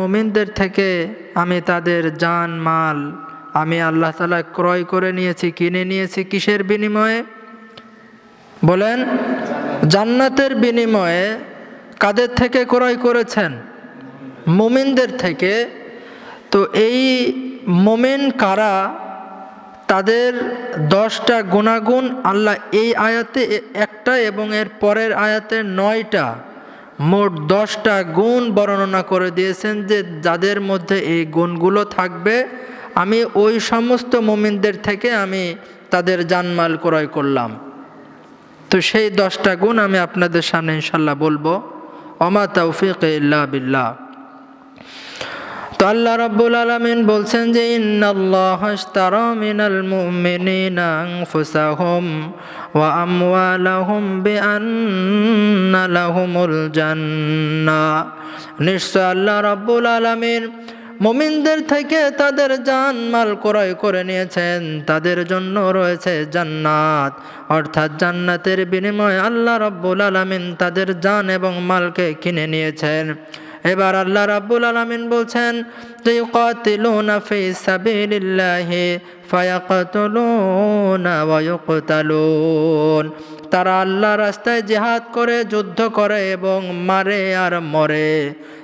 মুমিনদের থেকে আমি তাদের জান, মাল, আমি আল্লাহ তালা ক্রয় করে নিয়েছি, কিনে নিয়েছি কিসের বিনিময়ে? বলেন, জান্নাতের বিনিময়ে কাদের থেকে ক্রয় করেছেন? মুমিনদের থেকে। তো এই মোমেন কারা? তাদের দশটা গুণাগুণ আল্লাহ এই আয়াতে একটা এবং এর পরের আয়াতে নয়টা। মোট দশটা গুণ বর্ণনা করে দিয়েছেন যে যাদের মধ্যে এই গুণগুলো থাকবে, আমি ওই সমস্ত মোমিনদের থেকে আমি তাদের জানমাল ক্রয় করলাম। তো সেই দশটা গুণ আমি আপনাদের সামনে ইনশাল্লাহ বলব। অমা তৌফিক ইল্লা বিল্লাহ। তো আল্লাহ রাব্বুল আলামিন বলছেন যে, ইন্নাল্লাহ আশতারা মিনাল মুমিনিনা আনফুসাহুম ওয়া আমওয়ালাহুম বিআন্না লাহুমুল জান্নাহ নিশ্চয় আল্লাহ রাব্বুল আলামিন মুমিনদের থেকে তাদের জান মাল ক্রয় করে নিয়েছেন। তাদের জন্য রয়েছে জান্নাত। অর্থাৎ জান্নাতের বিনিময়ে আল্লাহ রাব্বুল আলামিন তাদের জান এবং মালকে কিনে নিয়েছেন। এবার আল্লাহ রাব্বুল আলামিন বলছেন যে ইউকাতিলুনা ফি সাবিলিল্লাহি ফায়াকাতুলুনা ওয়া ইউকতালুন। তারা আল্লাহ রাস্তায় জিহাদ করে, যুদ্ধ করে এবং মারে আর মরে।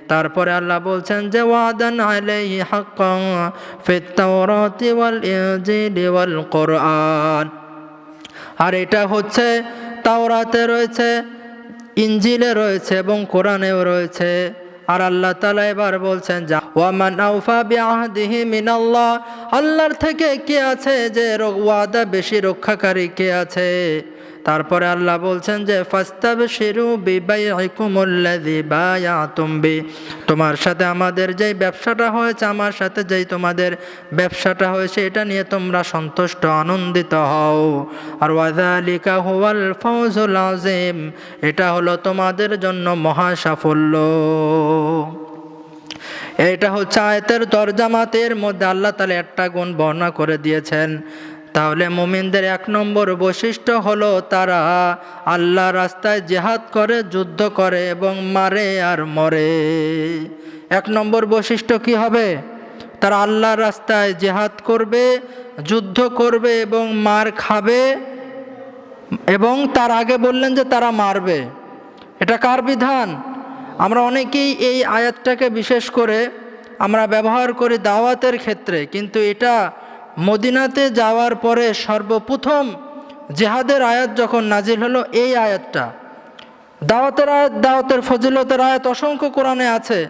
তারপরে আল্লাহ বলছেন যে, ওয়াদান আলাইহি হাক্কান ফিত তাওরাতি কোরআন। আর এটা হচ্ছে তাওরাতে রয়েছে ইঞ্জিলে রয়েছে এবং কোরআনেও রয়েছে। আর আল্লাহ তালা এবার বলছেন, যা, ওয়ামান আউফা বিআহদিহি মিনাল্লাহ, আল্লাহর থেকে কে আছে যে ওয়াদা বেশি রক্ষাকারী কে আছে? তারপরে আল্লাহ বলছেন যে ফাস্তাব শিরু বিবাইকুমুল্লাযী বায়াতুম বি। তোমার সাথে আমাদের যেই ব্যবসাটা হয়েছে, আমার সাথে যেই তোমাদের ব্যবসাটা হয়েছে, এটা নিয়ে তোমরা সন্তুষ্ট, আনন্দিত হও। আর ওয়াযালিকা হুয়াল ফাউজুল আযীম, এটা হলো তোমাদের জন্য মহা সাফল্য। এটা হচ্ছে আয়তের তরজামাতের মধ্যে আল্লাহ তালা একটা গুণ বর্ণনা করে দিয়েছেন। তাহলে মুমিনদের এক নম্বর বৈশিষ্ট্য হলো তারা আল্লাহ রাস্তায় জেহাদ করে, যুদ্ধ করে এবং মারে আর মরে। এক নম্বর বৈশিষ্ট্য কি হবে? তারা আল্লাহ রাস্তায় জেহাদ করবে, যুদ্ধ করবে এবং মার খাবে এবং তার আগে বললেন যে তারা মারবে। এটা কার বিধান? আমরা অনেকেই এই আয়াতটাকে বিশেষ করে আমরা ব্যবহার করি দাওয়াতের ক্ষেত্রে, কিন্তু এটা মদিনাতে যাওয়ার পরে সর্বপ্রথম জেহাদের আয়াত যখন নাজির হলো, এই আয়াতটা। দাওয়াতের আয়াত, দাওয়াতের ফজিলতের আয়াত অসংখ্য কোরআনে আছে।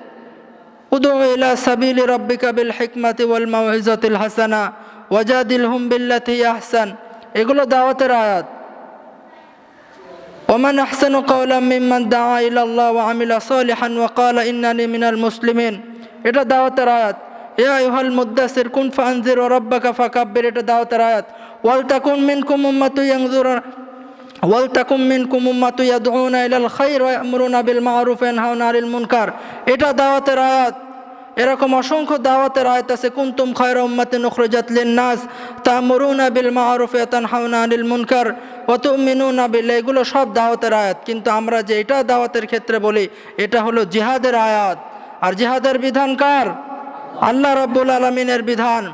উদু ইলা সাবিল রব্বিকা বিল হিকমাতি ওয়াল হাসানা ওয়াজাদিল হুম বিল্লাতি আহসান। এগুলো দাওয়াতের আয়াত। ওমান আহসানু কওলাম মিম্মান দাওয়া ইলা ওয়া আমিলা সলিহান ওয়া ক্বালা ইন্নানি মিনাল মুসলিমিন। এটা দাওয়াতের আয়াত। ফানজির এটা আয়াত। ওয়াল বিল ইয়ানহাউনা আনিল মুনকার এটা দাওয়াতের আয়াত। এরকম অসংখ্য দাওয়াতের আয়াত আছে, কুনতুম খায়রা উম্মাতিন উখরিজাত লিন-নাস তা'মুরুনা বিল মা'রুফ ওয়া তানহাউনা আনিল মুনকার ওয়া তু'মিনুনা বিল্লাহ এগুলো সব দাওয়াতের আয়াত। কিন্তু আমরা যে এটা দাওয়াতের ক্ষেত্রে বলি, এটা হলো জিহাদের আয়াত। আর জিহাদের বিধান কার? আল্লাহ রাব্বুল আলামিনের বিধান।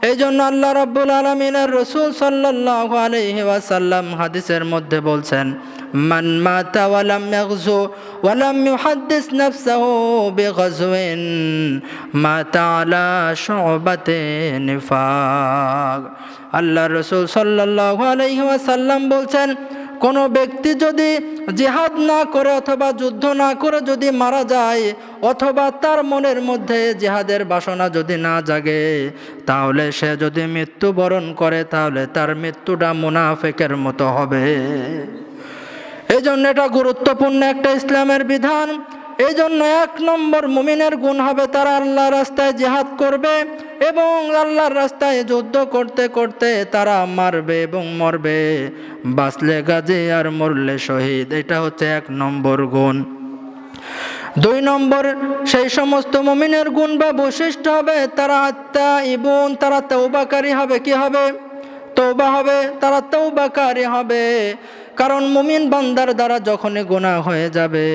এই জন্য আল্লাহ রাব্বুল আলমিনের রসুল সাল্লাল্লাহু আলাইহি ওয়াসাল্লাম হাদিসের মধ্যে বলছেন মাতা ওয়ালাম ওয়ালাম মাতা আলা আল্লাহ রসুল সাল্লাল্লাহু আলাইহি বলছেন কোনো ব্যক্তি যদি জেহাদ না করে অথবা যুদ্ধ না করে যদি মারা যায়, অথবা তার মনের মধ্যে জেহাদের বাসনা যদি না জাগে, তাহলে সে যদি মৃত্যুবরণ করে, তাহলে তার মৃত্যুটা মুনাফেকের মতো হবে। এই জন্য এটা গুরুত্বপূর্ণ একটা ইসলামের বিধান। এই জন্য এক নম্বর মুমিনের গুণ হবে তারা আল্লাহর রাস্তায় জেহাদ করবে এবং আল্লাহর রাস্তায় যুদ্ধ করতে করতে তারা মারবে এবং মরবে। বাঁচলে গাজে আর মরলে শহীদ, এটা হচ্ছে এক নম্বর গুণ। দুই নম্বর, সেই সমস্ত মমিনের গুণ বা বৈশিষ্ট্য হবে তারা আত্মা, ইবন, তারা তৌবাকারী হবে। কি হবে? তৌবা হবে, তারা তৌবাকারী হবে। কারণ মুমিন বান্দার দ্বারা যখনই গোনা হয়ে যাবে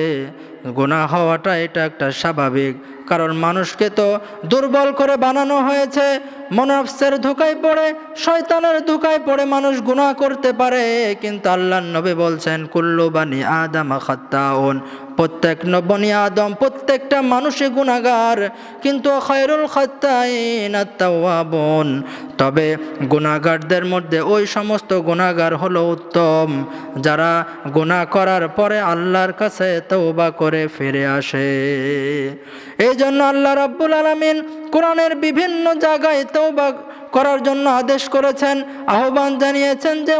গুণা হওয়াটা এটা একটা স্বাভাবিক। কারণ মানুষকে তো দুর্বল করে বানানো হয়েছে, মনফসের ধোকায় পড়ে, শয়তানের ধোকায় পড়ে মানুষ গুনাহ করতে পারে। কিন্তু আল্লাহ নবী বলছেন, কুল্লু বানি আদম খাত্তাউন। প্রত্যেক নবনী আদম, প্রত্যেকটা মানুষই গুণাগার কিন্তু খয়রুল খাত্তাইন তবে গুণাগারদের মধ্যে ওই সমস্ত গুণাগার হলো উত্তম। যারা গুনাহ করার পরে আল্লাহর কাছে তৌবা করে ফিরে আসে। এই জন্য আল্লাহ রাব্বুল আলামিন কোরআনের বিভিন্ন জায়গায় তৌবা করার জন্য আদেশ করেছেন, আহ্বান জানিয়েছেন যে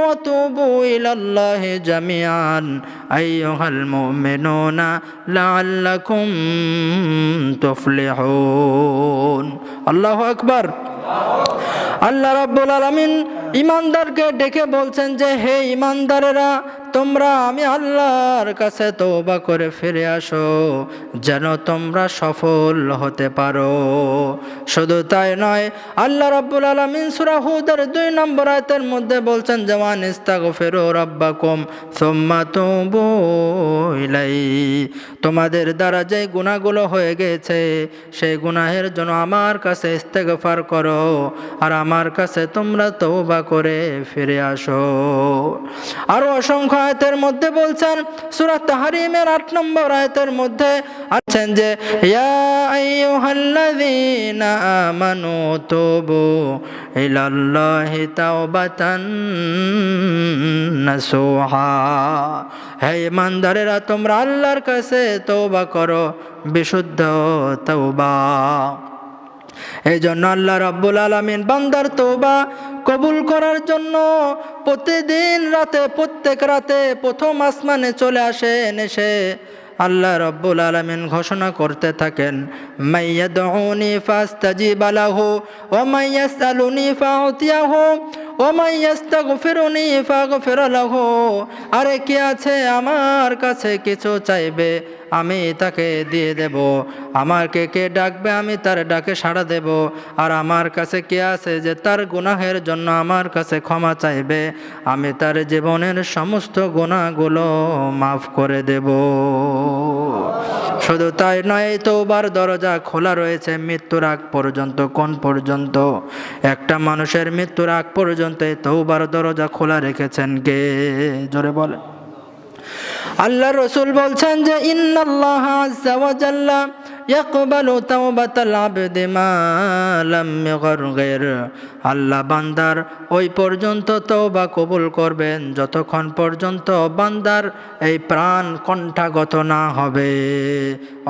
আল্লাহু রাব্বুল আলামিন ইমানদারকে ডেকে বলছেন যে, হে ইমানদারেরা তোমরা আমি আল্লাহর কাছে তৌবা করে ফিরে আসো, যেন তোমরা সফল হতে পারো। শুধু তাই নয়, আল্লাহ রাব্বুল আলামিন সূরা হুদের দুই নম্বর আয়াতের মধ্যে বলছেন জওয়ান ইস্তাগফিরু রাব্বাকুম সুম্মা তুবু তোমাদের দ্বারা যে গুনাহগুলো হয়ে গেছে, সেই গুনাহের জন্য আমার কাছে ইস্তেগফার করো, আর আমার কাছে তোমরা তৌবা করে ফিরে আসো। আরও অসংখ্য আয়াতের মধ্যে বলছেন, সূরা তাহরিমের আট নম্বর আয়াতের মধ্যে আছেন যে আমানু তুবু হে ইমানদারেরা, তোমরা আল্লাহর কাছে তওবা করো, বিশুদ্ধ তওবা। এই জন্য আল্লাহ রাব্বুল আলমিন বান্দার তোবা কবুল করার জন্য প্রতিদিন রাতে, প্রত্যেক রাতে প্রথম আসমানে চলে আসেন, এসে আল্লাহ রব্বুল আলমিন ঘোষণা করতে থাকেন মাইয়া দৌনি ফাস্তাজি বালাহু ও মাইয়া সালুনি ফাউতিয়াহু ও মাইয়াস্তাগফিরুনি ফাগফিরালাহু। আরে কি আছে আমার কাছে কিছু চাইবে? আমি তাকে দিয়ে দেব। আমাকে কে ডাকবে আমি তার ডাকে সাড়া দেব। আর আমার কাছে কে আছে যে তার গুনাহের জন্য আমার কাছে ক্ষমা চাইবে? আমি তার জীবনের সমস্ত গুণাগুলো মাফ করে দেব। শুধু তাই নয় তৌবার দরজা খোলা রয়েছে মৃত্যুর আগ পর্যন্ত, কোন পর্যন্ত? একটা মানুষের মৃত্যুর আগ পর্যন্ত তৌবার দরজা খোলা রেখেছেন কে? জোরে বলে আল্লাহ রসুল বলছেন যে ইন্নাল্লাহ আজ্জা ওয়া জাল্লা ইয়াকবালু তাওবাতাল আবদি মা লাম ইগরগির আল্লাহ বান্দার ওই পর্যন্ত তওবা কবুল করবেন, যতক্ষণ পর্যন্ত বান্দার এই প্রাণ কণ্ঠাগত না হবে।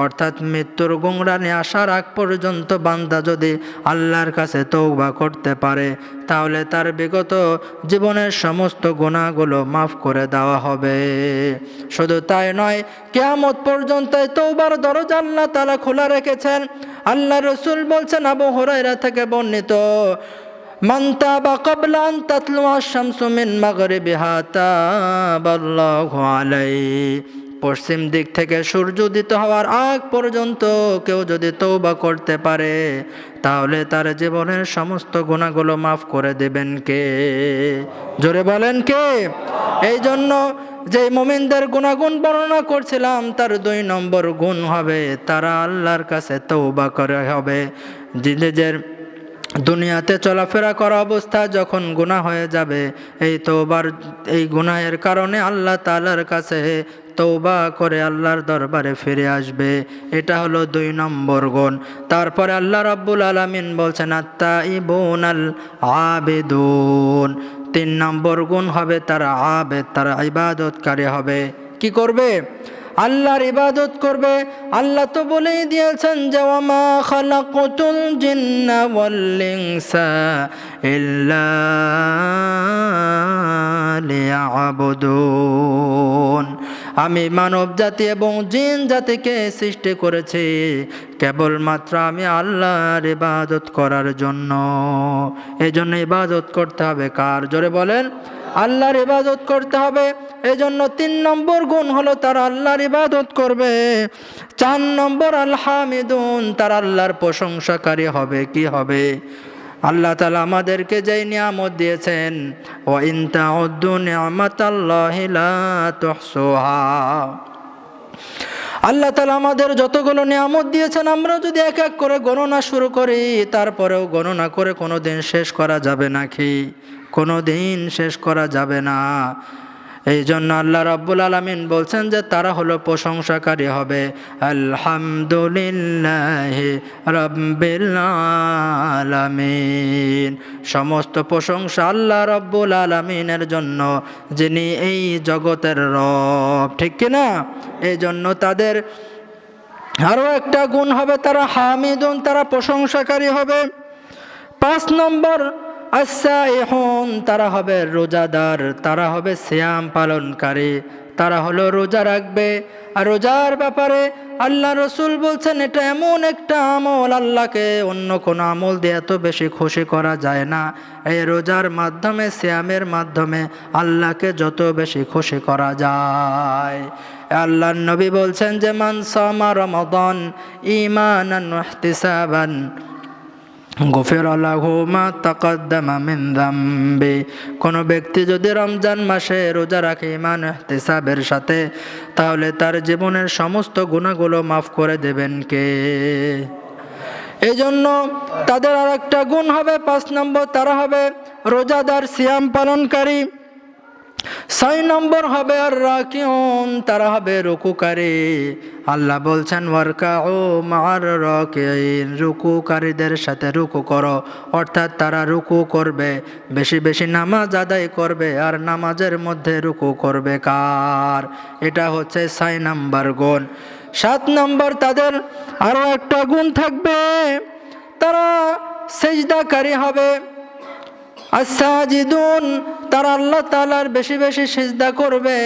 অর্থাৎ মৃত্যুর গুংরানি আসার আগ পর্যন্ত বান্দা যদি আল্লাহর কাছে তৌবা করতে পারে, তাহলে তার বিগত জীবনের সমস্ত গুণাগুলো মাফ করে দেওয়া হবে। শুধু তাই নয়, কেয়ামত পর্যন্ত তৌবার দরজা আল্লাহ তালা খোলা রেখেছেন। আল্লাহ রসুল বলছেন, আবু হরাইরা থেকে বর্ণিত মান্তাবা কবলান তাতলুয়া শামসুমিন মাগরে বিহাতা আলাই পশ্চিম দিক থেকে সূর্য উদিত হওয়ার আগ পর্যন্ত কেউ যদি তৌবা করতে পারে, তাহলে তার জীবনের সমস্ত গুণাগুলো মাফ করে দেবেন কে? জোরে বলেন কে? এই জন্য যে মোমিনদের গুণাগুণ বর্ণনা করছিলাম, তার দুই নম্বর গুণ হবে তারা আল্লাহর কাছে তৌবা করে হবে। নিজের দুনিয়াতে চলাফেরা করা অবস্থা যখন গুনাহ হয়ে যাবে, এই তৌবার এই গুনাহের কারণে আল্লাহ তালার কাছে তৌবা করে আল্লাহর দরবারে ফিরে আসবে। এটা হলো দুই নম্বর গুণ। তারপরে আল্লাহ রাব্বুল আলামিন বলছেন আত্মা ইবুন আল আবেদুন। তিন নম্বর গুণ হবে তারা আবেদ, তারা ইবাদতকারী হবে। কি করবে? আল্লাহর ইবাদত করবে। আল্লাহ তো বলেই দিয়েছেন যে, ওয়ামা খালাকুতুল জিন্না ওয়াল আমি মানব জাতি এবং জিন জাতিকে সৃষ্টি করেছি, কেবলমাত্র আমি আল্লাহর ইবাদত করার জন্য। এই জন্য ইবাদত করতে হবে। কার? জোরে বলেন। আল্লাহর ইবাদত করতে হবে। এই জন্য তিন নম্বর গুণ হলো তারা আল্লাহর ইবাদত করবে। চার নম্বর, আলহামিদুন, তারা আল্লাহর প্রশংসাকারী হবে। কি হবে? আল্লাহ তালা আমাদেরকে যেই নিয়ামত দিয়েছেন ও ইন্তা নিয়ামত আল্লাহ আল্লাহ তালা আমাদের যতগুলো নিয়ামত দিয়েছেন, আমরা যদি এক এক করে গণনা শুরু করি, তারপরেও গণনা করে কোনো দিন শেষ করা যাবে নাকি? কোনো দিন শেষ করা যাবে না। এই জন্য আল্লাহ রব্বুল আলমিন বলছেন যে তারা হলো প্রশংসাকারী হবে। আলহামদুলিল্লাহ রব্বিল আলামিন। সমস্ত প্রশংসা আল্লাহ রব্বুল আলমিনের জন্য, যিনি এই জগতের রব। ঠিক কিনা? এই জন্য তাদের আরও একটা গুণ হবে, তারা হামিদুন, তারা প্রশংসাকারী হবে। পাঁচ নম্বর আচ্ছা এখন তারা হবে রোজাদার, তারা হবে শ্যাম পালনকারী, তারা হলো রোজা রাখবে। আর রোজার ব্যাপারে আল্লাহ রসুল বলছেন, এটা এমন একটা আমল, আল্লাহকে অন্য কোনো আমল দিয়ে এত বেশি খুশি করা যায় না। এই রোজার মাধ্যমে শ্যামের মাধ্যমে আল্লাহকে যত বেশি খুশি করা যায়। আল্লাহ নবী বলছেন যে, মান সামা রমাদান ওয়াহতিসাবান গফির মা তাকাদ্দামা মিন দাম্বি। কোনো ব্যক্তি যদি রমজান মাসে রোজা রাখে ইমান এহতেসাবের সাথে, তাহলে তার জীবনের সমস্ত গুণাগুলো মাফ করে দেবেন কে? এই জন্য তাদের আর একটা গুণ হবে, পাঁচ নম্বর তারা হবে রোজাদার, সিয়াম পালনকারী। ছয় নম্বর হবে আর রাকিউন, তারা হবে রুকুকারী। আল্লাহ বলছেন ওয়ার্কা ও মার রকিন রুকুকারীদের সাথে রুকু করো। অর্থাৎ তারা রুকু করবে, বেশি বেশি নামাজ আদায় করবে, আর নামাজের মধ্যে রুকু করবে কার? এটা হচ্ছে ছয় নম্বর গুণ। সাত নম্বর, তাদের আরও একটা গুণ থাকবে। তারা সেজদাকারী হবে। আসাজিদুন তারা আল্লাহ তালার বেশি বেশি সিজদা করবে।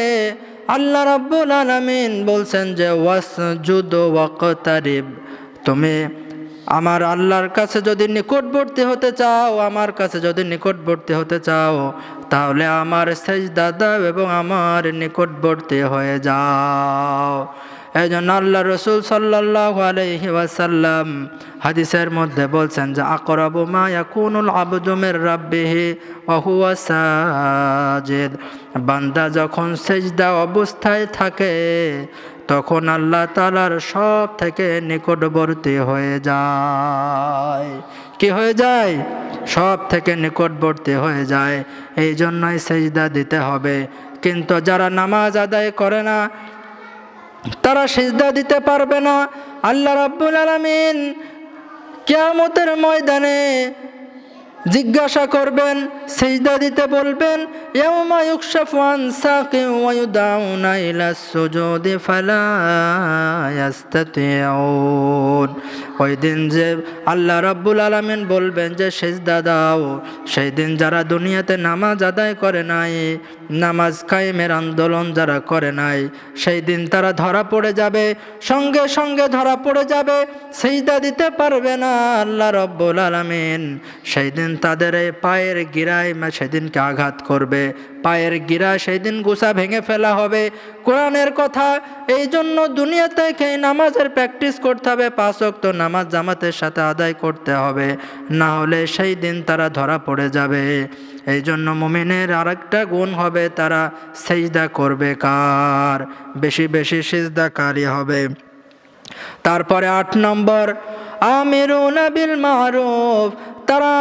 আল্লাহ রাব্বুল আলামিন বলছেন যে, ওয়াসজুদ ওয়াকতারিব, তুমি আমার আল্লাহর কাছে যদি নিকটবর্তী হতে চাও, আমার কাছে যদি নিকটবর্তী হতে চাও, তাহলে আমার সেজদা দাও এবং আমার নিকটবর্তী হয়ে যাও। এই জন্য আল্লাহ রসুল সাল্লাহ আলহি ওয়াসাল্লাম হাদিসের মধ্যে বলছেন যে, আকরাবু মা ইয়াকুনুল আবদুমের রাব্বিহি সাজিদ। বান্দা যখন সেজদা অবস্থায় থাকে, তখন আল্লাহ তালার সব থেকে নিকটবর্তী হয়ে যায়। কি হয়ে যায়? সব থেকে নিকটবর্তী হয়ে যায়। এই জন্যই সেজদা দিতে হবে। কিন্তু যারা নামাজ আদায় করে না তারা সিজদা দিতে পারবে না। আল্লাহ রাব্বুল আলমিন কেয়ামতের ময়দানে জিজ্ঞাসা করবেন, সিজদা দিতে বলবেন, ইয়াউমা ওই দিন যে আল্লাহ রাব্বুল আলামিন বলবেন যে, সিজদা দাও, সেই দিন যারা দুনিয়াতে নামাজ আদায় করে নাই, নামাজ কায়েমের আন্দোলন যারা করে নাই, সেই দিন তারা ধরা পড়ে যাবে, সঙ্গে সঙ্গে ধরা পড়ে যাবে, সিজদা দিতে পারবে না আল্লাহ রব্বুল আলামিন। সেই দিন তাদের পায়ের গিরায় সেদিনকে আঘাত করবে। পায়ের গিরা সেই দিন গুসা ভেঙে ফেলা হবে। কোরআনের কথা এই জন্য দুনিয়াতে খেয়ে নামাজের প্র্যাকটিস করতে হবে, পাঁচ তো নামাজ জামাতের সাথে আদায় করতে হবে। না হলে সেই দিন তারা ধরা পড়ে যাবে। এই জন্য মুমিনের আরেকটা গুণ হবে, তারা সেজদা করবে। কার? বেশি বেশি সিজদাকারী হবে। তারপরে আট নম্বর, আমিরুনা বিল মারুফ তারা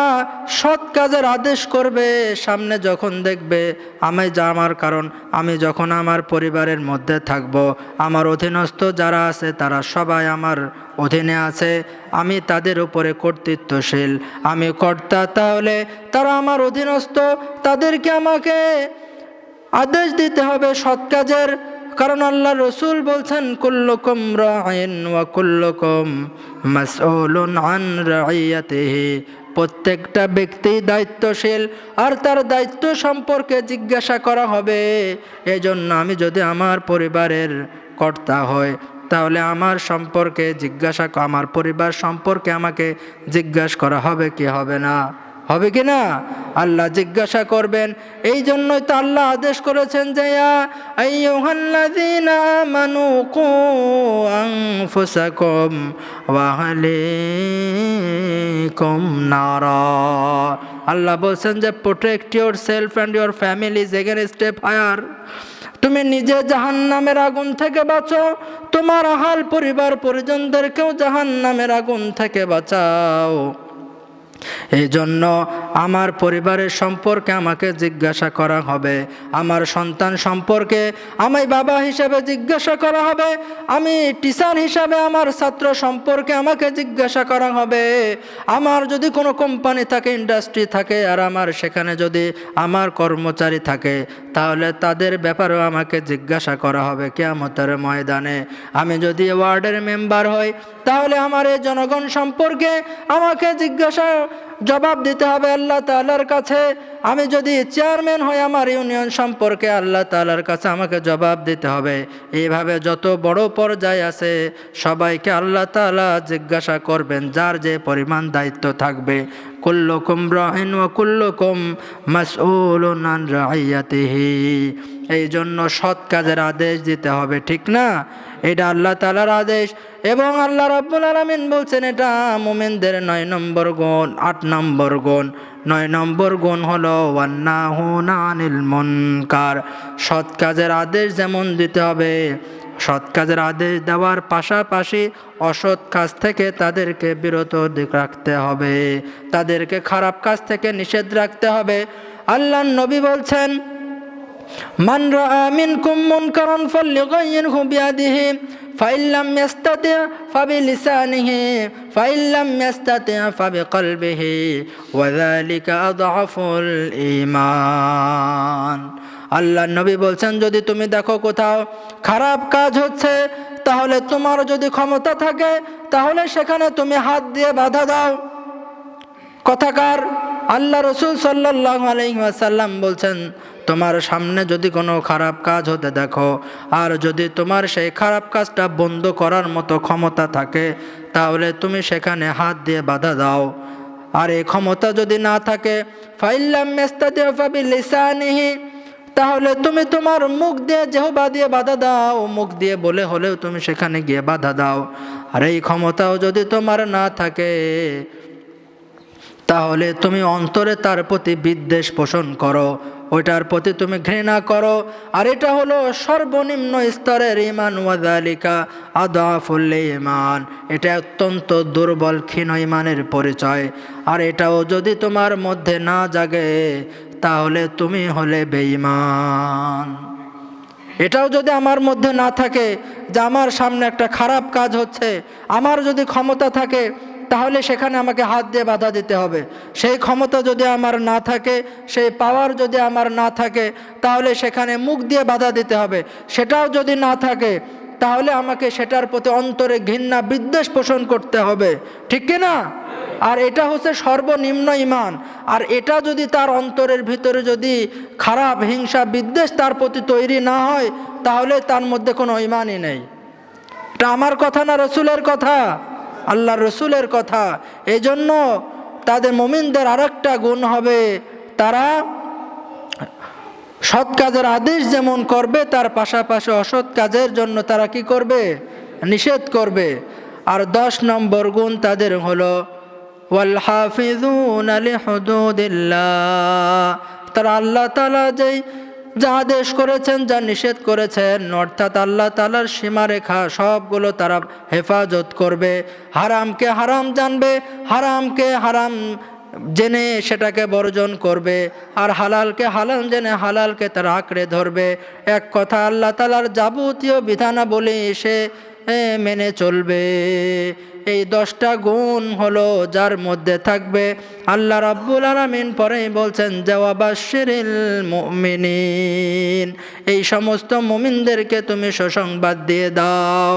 সৎ কাজের আদেশ করবে, সামনে যখন দেখবে, আমি আমার কারণ, আমি যখন আমার পরিবারের মধ্যে থাকব, আমার অধীনস্থ যারা আছে, তারা সবাই আমার অধীনে আছে, আমি তাদের উপরে কর্তৃত্বশীল, আমি কর্তা, তাহলে তারা আমার অধীনস্থ, তাদেরকে আমাকে আদেশ দিতে হবে সৎ কাজের, কারণ আল্লাহ রসুল বলছেন, কুল্লুকুম রাইন ওয়া কুল্লকম মাসউলুন আন রাইয়াতিহি। প্রত্যেকটা ব্যক্তি দায়িত্বশীল, আর তার দায়িত্ব সম্পর্কে জিজ্ঞাসা করা হবে। এজন্য আমি যদি আমার পরিবারের কর্তা হয় তাহলে আমার সম্পর্কে জিজ্ঞাসা, আমার পরিবার সম্পর্কে আমাকে জিজ্ঞাসা করা হবে কি হবে না? হবে কি না? আল্লাহ জিজ্ঞাসা করবেন, এই জন্যই তো আল্লাহ আদেশ করেছেন যে আইয়ুহাল্লাযীনা আমানু কু আনফুসাকুম ওয়া আহলিকুম নারা। আল্লাহ বলছেন যে protect yourself and your families against a fire তুমি নিজে জাহান্নামের আগুন থেকে বাঁচো, তোমার হাল পরিবার পরিজনদেরকেও জাহান্নামের আগুন থেকে বাঁচাও। এই জন্য আমার পরিবারের সম্পর্কে আমাকে জিজ্ঞাসা করা হবে। আমার সন্তান সম্পর্কে আমি বাবা হিসাবে জিজ্ঞাসা করা হবে। আমি টিচার হিসাবে আমার ছাত্র সম্পর্কে আমাকে জিজ্ঞাসা করা হবে। আমার যদি কোনো কোম্পানি থাকে ইন্ডাস্ট্রি থাকে, আর আমার সেখানে যদি আমার কর্মচারী থাকে, তাহলে তাদের ব্যাপারেও আমাকে জিজ্ঞাসা করা হবে কেয়ামতের ময়দানে। আমি যদি ওয়ার্ডের মেম্বার হই, তাহলে আমার এই জনগণ সম্পর্কে আমাকে জিজ্ঞাসা জবাব দিতে হবে আল্লাহ তালার কাছে। আমি যদি চেয়ারম্যান হই, আমার ইউনিয়ন সম্পর্কে আল্লাহ তালার কাছে আমাকে জবাব দিতে হবে। এইভাবে যত বড় পর্যায়ে আছে, সবাইকে আল্লাহ তালা জিজ্ঞাসা করবেন, যার যে পরিমাণ দায়িত্ব থাকবে। কুল্লকুম রাহিন ও কুল্লকুম মাসউলুন রাইয়াতিহি। এই জন্য সৎ কাজের আদেশ দিতে হবে, ঠিক না? এটা আল্লাহ তালার আদেশ এবং আল্লাহ রাব্বুল আলামিন বলছেন এটা মুমিনদের নয় নম্বর গুণ, আট নম্বর গুণ। নয় নম্বর গুণ হলো ওয়ান্নাহুনা আনিল মুনকার, সৎ কাজের আদেশ যেমন দিতে হবে, সৎ কাজের আদেশ দেওয়ার পাশাপাশি অসৎ কাজ থেকে তাদেরকে বিরত রাখতে হবে, তাদেরকে খারাপ কাজ থেকে নিষেধ রাখতে হবে। আল্লাহ নবী বলছেন মান রাআ মিনকুম মুনকারান ফালইগাইয়িরহু বিয়াদিহি লাম ইয়াস্তাতি ফাবিলিসানিহি ফাইন লাম ইয়াস্তাতি ফাবিকলবিহি, ওয়া যালিকা আযআফুল ঈমান। আল্লাহ নবী বলছেন, যদি তুমি দেখো কোথাও খারাপ কাজ হচ্ছে, তাহলে তোমার যদি ক্ষমতা থাকে, তাহলে সেখানে তুমি হাত দিয়ে বাধা দাও। কথাকার আল্লাহ রসুল সাল্লাহ আলহিহাসাল্লাম বলছেন, তোমার সামনে যদি কোনো খারাপ কাজ হতে দেখো, আর যদি তোমার সেই খারাপ কাজটা বন্ধ করার মতো ক্ষমতা থাকে, তাহলে তুমি সেখানে হাত দিয়ে বাধা দাও। আর এই ক্ষমতা যদি না থাকে, ফাইল্লাম তাহলে তুমি তোমার মুখ দিয়ে জেহবা দিয়ে বাধা দাও, মুখ দিয়ে বলে হলেও তুমি সেখানে গিয়ে বাধা দাও। আর এই ক্ষমতাও যদি তোমার না থাকে তাহলে তুমি অন্তরে তার প্রতি বিদ্বেষ পোষণ করো। ওইটার প্রতি তুমি ঘৃণা করো। আর এটা হলো সর্বনিম্ন স্তরের ইমান ওয়াদালিকা আদাফুল্লে ইমান এটা অত্যন্ত দুর্বল, ক্ষীণ ইমানের পরিচয়। আর এটাও যদি তোমার মধ্যে না জাগে, তাহলে তুমি হলে বেঈমান। এটাও যদি আমার মধ্যে না থাকে, যে আমার সামনে একটা খারাপ কাজ হচ্ছে, আমার যদি ক্ষমতা থাকে তাহলে সেখানে আমাকে হাত দিয়ে বাধা দিতে হবে। সেই ক্ষমতা যদি আমার না থাকে, সেই পাওয়ার যদি আমার না থাকে, তাহলে সেখানে মুখ দিয়ে বাধা দিতে হবে। সেটাও যদি না থাকে, তাহলে আমাকে সেটার প্রতি অন্তরে ঘৃণা, বিদ্বেষ পোষণ করতে হবে। ঠিক না? আর এটা হচ্ছে সর্বনিম্ন ইমান আর এটা যদি তার অন্তরের ভিতরে যদি খারাপ, হিংসা, বিদ্বেষ তার প্রতি তৈরি না হয়, তাহলে তার মধ্যে কোনো ইমানই নেই। এটা আমার কথা না রসুলের কথা? আল্লাহ রসুলের কথা। এই জন্য তাদের মমিনদের আরেকটা গুণ হবে। তারা সৎ কাজের আদেশ যেমন করবে, তার পাশাপাশি অসৎ কাজের জন্য তারা কি করবে? নিষেধ করবে। আর দশ নম্বর গুণ তাদের হলো, ওয়াল হাফিজুন আলি হুদুদিল্লাহ তারা আল্লাহ তালা যেই যা আদেশ করেছেন যা নিষেধ করেছেন অর্থাৎ আল্লাহ তালার সীমারেখা সবগুলো তারা হেফাজত করবে। হারামকে হারাম জানবে হারামকে হারাম জেনে সেটাকে বর্জন করবে আর হালালকে হালাল জেনে হালালকে তারা আঁকড়ে ধরবে। এক কথা আল্লাহ তালার যাবতীয় বিধানাবলী এসে এ, মেনে চলবে। এই দশটা গুণ হলো যার মধ্যে থাকবে। আল্লাহ রাব্বুল আলামিন পরেই বলছেন জওয়াবাশিরিল মুমিনিন। এই সমস্ত মুমিনদেরকে তুমি সুসংবাদ দিয়ে দাও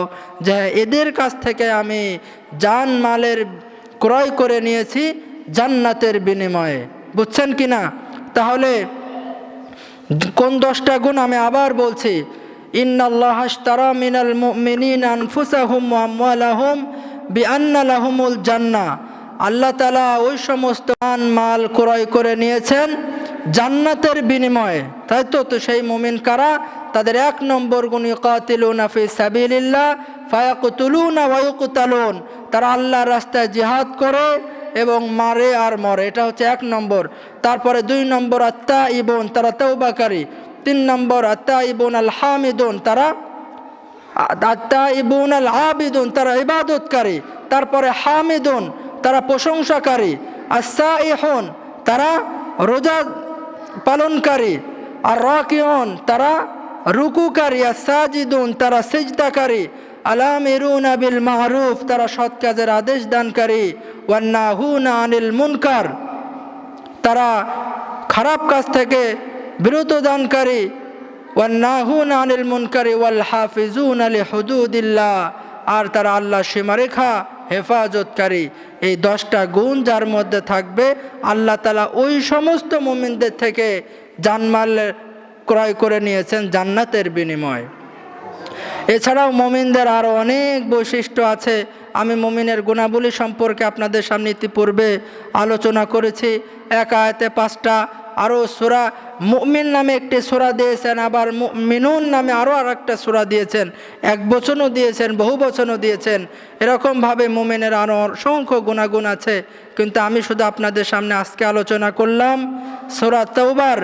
যে এদের কাছ থেকে আমি জান মালের ক্রয় করে নিয়েছি জান্নাতের বিনিময়ে। বুঝছেন কি না তাহলে কোন দশটা গুণ আমি আবার বলছি? আল্লাহ তাআলা ওই সমস্ত মান মাল ক্রয় করে নিয়েছেন জান্নাতের বিনিময়ে। তাই তো? তো সেই মুমিন কারা? তাদের এক নম্বর গুণ ইকাতিলুনা ফি সাবিলিল্লাহ, ফায়াকুতুলুনা তারা আল্লাহর রাস্তায় জিহাদ করে এবং মারে আর মরে। এটা হচ্ছে এক নম্বর। তারপরে দুই নম্বর আত্মা ইবন তারা তৌবাকারী তিন নম্বর আত্মাইবুন আল হামিদুন তারা আত্মাইবুন আল আবিদুন তারা ইবাদতকারী, তারপরে হামিদুন, তারা প্রশংসাকারী আসাইহুন তারা রোজা পালনকারী আর রাকিউন তারা রুকুকারী আর সাজিদুন তারা সিজদাকারী, আলামিরুন আবিল মাহরুফ, তারা সৎ কাজের আদেশ দানকারী, ওয়ান্নাহুন আনিল মুনকার, তারা খারাপ কাজ থেকে বিরত দানকারী ওয়ান্নাহুন আনিল মুনকারি ওয়াল হাফিজুন আলী হুদুদিল্লাহ আর তারা আল্লাহ সীমারেখা হেফাজতকারী। এই দশটা গুণ যার মধ্যে থাকবে, আল্লাহ তালা ওই সমস্ত মুমিনদের থেকে জানমাল ক্রয় করে নিয়েছেন জান্নাতের বিনিময়। এছাড়াও মমিনদের আরও অনেক বৈশিষ্ট্য আছে। আমি মমিনের গুণাবলী সম্পর্কে আপনাদের সামনে ইতিপূর্বে আলোচনা করেছি। এক আয়তে পাঁচটা আরও সুরা মুমিন নামে একটি সুরা দিয়েছেন, আবার মিনুন নামে আরও আর একটা সুরা দিয়েছেন, এক বচনও দিয়েছেন, বহু বচনও দিয়েছেন। এরকমভাবে মুমিনের আরও অসংখ্য গুণাগুণ আছে। কিন্তু আমি শুধু আপনাদের সামনে আজকে আলোচনা করলাম সুরা তৌবার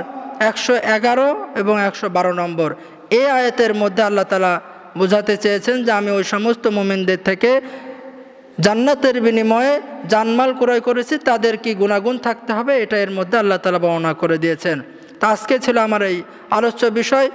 একশো এগারো এবং একশো বারো নম্বর। এ আয়াতের মধ্যে আল্লাহ তালা বোঝাতে চেয়েছেন যে আমি ওই সমস্ত মোমেনদের থেকে জান্নাতের বিনিময়ে জানমাল ক্রয় করেছি, তাদের কি গুণাগুণ থাকতে হবে? এটা এর মধ্যে আল্লাহ তালা বর্ণনা করে দিয়েছেন। তা আজকে ছিল আমার এই আলোচ্য বিষয়।